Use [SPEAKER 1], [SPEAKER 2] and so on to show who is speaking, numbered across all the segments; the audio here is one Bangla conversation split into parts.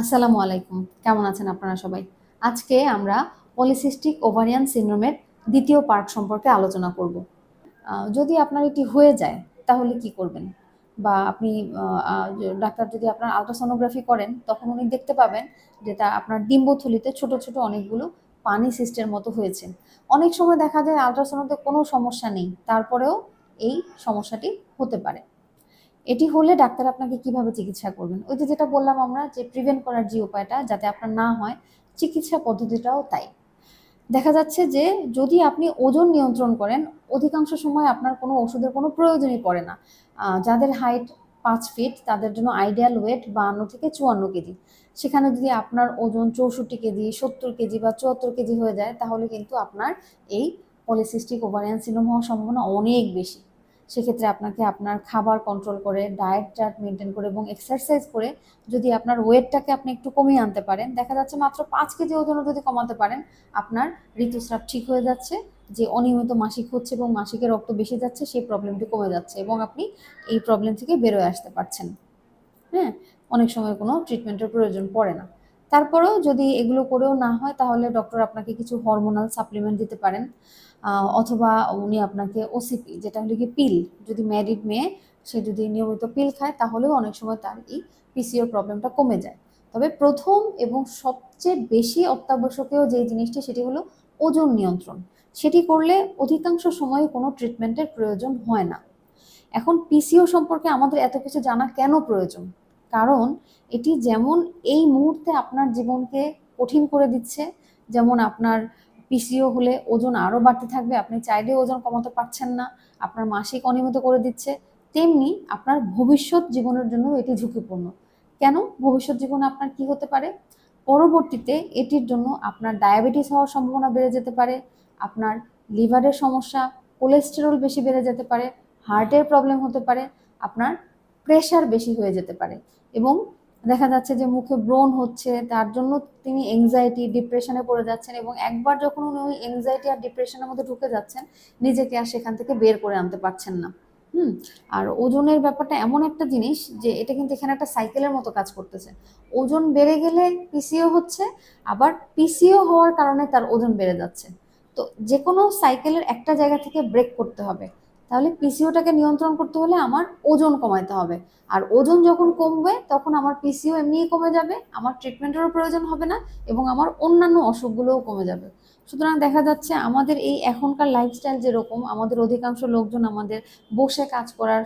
[SPEAKER 1] আসসালামু আলাইকুম। কেমন আছেন আপনারা সবাই? আজকে আমরা পলিসিস্টিক ওভারিয়ান সিনড্রোমের দ্বিতীয় পার্ট সম্পর্কে আলোচনা করব। যদি আপনার এটি হয়ে যায়, তাহলে কি করবেন? বা আপনি ডাক্তার যদি আপনার আলট্রাসোনোগ্রাফি করেন, তখন উনি দেখতে পাবেন যেটা আপনার ডিম্বথলিতে ছোট ছোট অনেকগুলো পানি সিস্টের মতো হয়েছে। অনেক সময় দেখা যায় আলট্রাসোনোতে কোনো সমস্যা নেই, তারপরেও এই সমস্যাটি হতে পারে। এটি হলে ডাক্তার আপনাকে কীভাবে চিকিৎসা করবেন? ওই যে যেটা বললাম আমরা যে প্রিভেন্ট করার যে উপায়টা, যাতে আপনার না হয়, চিকিৎসা পদ্ধতিটাও তাই। দেখা যাচ্ছে যে যদি আপনি ওজন নিয়ন্ত্রণ করেন, অধিকাংশ সময় আপনার কোনো ওষুধের কোনো প্রয়োজনই পড়ে না। যাদের হাইট পাঁচ ফিট তাদের জন্য আইডিয়াল ওয়েট বাহান্ন থেকে চুয়ান্ন কেজি। সেখানে যদি আপনার ওজন চৌষট্টি কেজি, সত্তর কেজি বা চুয়াত্তর কেজি হয়ে যায়, তাহলে কিন্তু আপনার এই পলিসিস্টিক ওভারিয়ান সিনোম হওয়ার সম্ভাবনা অনেক বেশি। সেক্ষেত্রে আপনাকে আপনার খাবার কন্ট্রোল করে ডায়েট চার্ট মেনটেন করে এবং এক্সারসাইজ করে যদি আপনার ওয়েটটাকে আপনি একটু কমিয়ে আনতে পারেন, দেখা যাচ্ছে মাত্র পাঁচ কেজি ওজনও যদি কমাতে পারেন, আপনার ঋতুস্রাব ঠিক হয়ে যাচ্ছে, যে অনিয়মিত মাসিক হচ্ছে এবং মাসিকের রক্ত বেশি যাচ্ছে, সেই প্রবলেমটি কমে যাচ্ছে এবং আপনি এই প্রবলেম থেকে বেরোয় আসতে পারছেন। হ্যাঁ অনেক সময় কোনো ট্রিটমেন্টের প্রয়োজন পড়ে না। তারপরেও যদি এগুলো করেও না হয়, তাহলে ডক্টর আপনাকে কিছু হরমোনাল সাপ্লিমেন্ট দিতে পারেন। অথবা উনি আপনাকে ওসিপি যেটা হলো কি পিল যদি ম্যারিড মেয়ে, সে যদি নিয়মিত পিল খায়, তাহলেও অনেক সময় তার এই পিসিও প্রবলেমটা কমে যায়। তবে প্রথম এবং সবচেয়ে বেশি অত্যাবশ্যকীয় যে জিনিসটি, সেটি হলো ওজন নিয়ন্ত্রণ। সেটি করলে অধিকাংশ সময়ে কোনো ট্রিটমেন্টের প্রয়োজন হয় না। এখন পিসিও সম্পর্কে আমাদের এত কিছু জানা কেন প্রয়োজন? কারণ এটি যেমন এই মুহূর্তে আপনার জীবনকে কঠিন করে দিচ্ছে, যেমন আপনার পিসিও হলে ওজন আরও বাড়তে থাকবে, আপনি চাইলে ওজন কমাতে পারছেন না, আপনার মাসিক অনিয়মিত করে দিচ্ছে, তেমনি আপনার ভবিষ্যৎ জীবনের জন্য এটি ঝুঁকিপূর্ণ। কেন? ভবিষ্যৎ জীবনে আপনার কি হতে পারে? পরবর্তীতে এটির জন্য আপনার ডায়াবেটিস হওয়ার সম্ভাবনা বেড়ে যেতে পারে, আপনার লিভারের সমস্যা, কোলেস্টেরল বেশি বেড়ে যেতে পারে, হার্টের প্রবলেম হতে পারে, আপনার প্রেশার বেশি হয়ে যেতে পারে এবং দেখা যাচ্ছে যে মুখে ব্রণ হচ্ছে, তার জন্য তিনি এংজাইটি ডিপ্রেশনে পড়ে যাচ্ছেন এবং একবার যখন উনি ওই এংজাইটি আর ডিপ্রেশনের মধ্যে ঢুকে যাচ্ছেন, নিজেকে আর সেখান থেকে বের করে আনতে পারছেন না। হুম? আর ওজনের ব্যাপারটা এমন একটা জিনিস যে এটা কিন্তু এখানে একটা সাইকেলের মতো কাজ করতেছে। ওজন বেড়ে গেলে পিসিও হচ্ছে, আবার পিসিও হওয়ার কারণে তার ওজন বেড়ে যাচ্ছে। তো যে কোনো সাইকেলের একটা জায়গা থেকে ব্রেক করতে হবে। তাহলে পিসিওটাকে নিয়ন্ত্রণ করতে হলে আমার ওজন কমাইতে হবে। আর ওজন যখন কমবে, তখন আমার পিসিও এমনিই কমে যাবে, আমার ট্রিটমেন্টেরও প্রয়োজন হবে না এবং আমার অন্যান্য অসুখগুলোও কমে যাবে। সুতরাং দেখা যাচ্ছে আমাদের এই এখনকার লাইফস্টাইল যেরকম, আমাদের অধিকাংশ লোকজন আমাদের বসে কাজ করার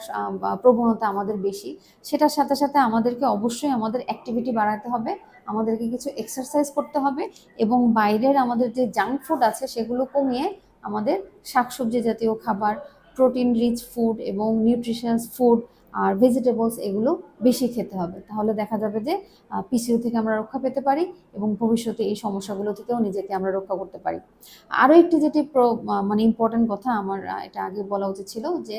[SPEAKER 1] প্রবণতা আমাদের বেশি। সেটার সাথে সাথে আমাদেরকে অবশ্যই আমাদের অ্যাক্টিভিটি বাড়াতে হবে, আমাদেরকে কিছু এক্সারসাইজ করতে হবে এবং বাইরের আমাদের যে জাঙ্ক ফুড আছে সেগুলো কমিয়ে আমাদের শাকসবজি জাতীয় খাবার প্রোটিন রিচ ফুড এবং নিউট্রিশনস ফুড আর ভেজিটেবলস এগুলো বেশি খেতে হবে। তাহলে দেখা যাবে যে পিসিও থেকে আমরা রক্ষা পেতে পারি এবং ভবিষ্যতে এই সমস্যাগুলো থেকেও নিজেকে আমরা রক্ষা করতে পারি। আরও একটি যেটি মানে ইম্পর্টেন্ট কথা আমার এটা আগে বলা উচিত ছিল যে,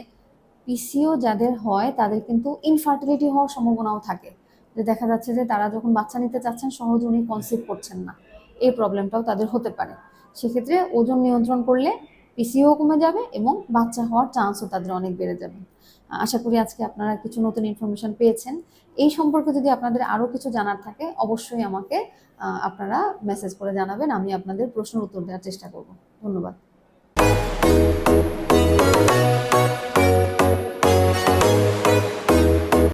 [SPEAKER 1] পিসিও যাদের হয় তাদের কিন্তু ইনফার্টিলিটি হওয়ার সম্ভাবনাও থাকে। যে দেখা যাচ্ছে যে, তারা যখন বাচ্চা নিতে চাচ্ছেন সহজে উনি কনসিভ করছেন না। এই প্রবলেমটাও তাদের হতে পারে। সেক্ষেত্রে ওজন নিয়ন্ত্রণ করলে পিসিও কমে যাবে এবং বাচ্চা হওয়ার চান্সও তাদের অনেক বেড়ে যাবে। আশা করি আজকে আপনারা কিছু নতুন ইনফরমেশন পেয়েছেন। এই সম্পর্কে যদি আপনাদের আরও কিছু জানার থাকে, অবশ্যই আমাকে আপনারা মেসেজ করে জানাবেন, আমি আপনাদের প্রশ্নের উত্তর দেওয়ার চেষ্টা করব। ধন্যবাদ।